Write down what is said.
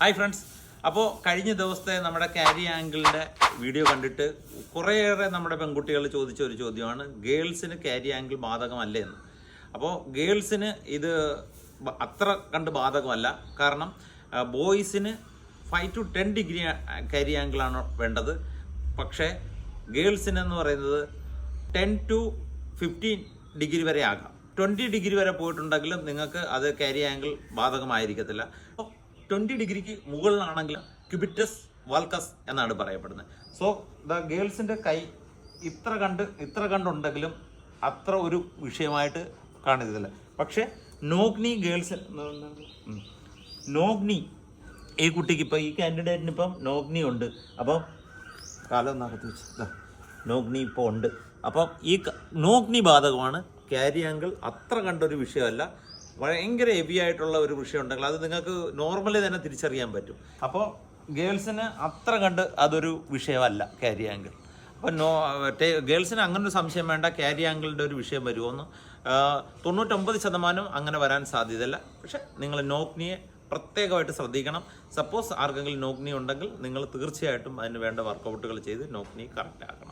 Hi friends അപ്പോൾ കഴിഞ്ഞ ദിവസത്തെ നമ്മുടെ ക്യാരി ആംഗിളിന്റെ വീഡിയോ കണ്ടിട്ട് കുറേയേറെ നമ്മുടെ പെൺകുട്ടികൾ ചോദിച്ച ഒരു ചോദ്യമാണ് ഗേൾസിന് ക്യാരി ആംഗിൾ ബാധകമല്ലേ? എന്ന്. അപ്പോൾ ഗേൾസിന് ഇത് അത്ര കണ്ട് ബാധകമല്ല. കാരണം ബോയ്സിന് five to ten degree carry ആംഗിളാണ് വേണ്ടത്. പക്ഷേ ഗേൾസിന് എന്ന് പറയുന്നത് ടെൻ ടു ഫിഫ്റ്റീൻ ഡിഗ്രി വരെ ആകാം. ട്വന്റി ഡിഗ്രി വരെ പോയിട്ടുണ്ടെങ്കിലും നിങ്ങൾക്ക് അത് ക്യാരി ആംഗിൾ ബാധകമായിരിക്കത്തില്ല. ട്വന്റി ഡിഗ്രിക്ക് മുകളിലാണെങ്കിൽ ക്യുബിറ്റസ് വാൽക്കസ് എന്നാണ് പറയപ്പെടുന്നത്. സോ ദ ഗേൾസിന്റെ കൈ ഇത്ര കണ്ട് ഇത്ര കണ്ടുണ്ടെങ്കിലും അത്ര ഒരു വിഷയമായിട്ട് കാണുന്നില്ല പക്ഷേ നോഗ്നി ഗേൾസ് നോഗ്നി ഈ കുട്ടിക്ക് ഇപ്പോൾ ഈ കാൻഡിഡേറ്റിന് ഇപ്പം നോഗ്നി ഉണ്ട്. അപ്പം കാലം ഒന്നകത്ത് വെച്ച് നോഗ്നി ഇപ്പോൾ ഉണ്ട്. അപ്പം ഈ നോഗ്നി ബാധകമാണ്. ക്യാരി ആംഗിൾ അത്ര കണ്ടൊരു വിഷയമല്ല. ഭയങ്കര ഹെവി ആയിട്ടുള്ള ഒരു വിഷയം ഉണ്ടെങ്കിൽ അത് നിങ്ങൾക്ക് നോർമലി തന്നെ തിരിച്ചറിയാൻ പറ്റും. അപ്പോൾ ഗേൾസിന് അത്ര കണ്ട് അതൊരു വിഷയമല്ല ക്യാരി ആംഗിൾ അപ്പോൾ നോ ഗേൾസിന് അങ്ങനെ ഒരു സംശയം വേണ്ട ക്യാരി ആംഗിളിന്റെ ഒരു വിഷയം വരുമോന്ന്. തൊണ്ണൂറ്റൊമ്പത് ശതമാനം അങ്ങനെ വരാൻ സാധ്യതയില്ല. പക്ഷെ നിങ്ങൾ നോക്നിയെ പ്രത്യേകമായിട്ട് ശ്രദ്ധിക്കണം. സപ്പോസ് ആർക്കെങ്കിലും നോക്നി ഉണ്ടെങ്കിൽ നിങ്ങൾ തീർച്ചയായിട്ടും അതിന് വേണ്ട വർക്കൗട്ടുകൾ ചെയ്ത് നോക്നി കറക്റ്റ് ആക്കണം.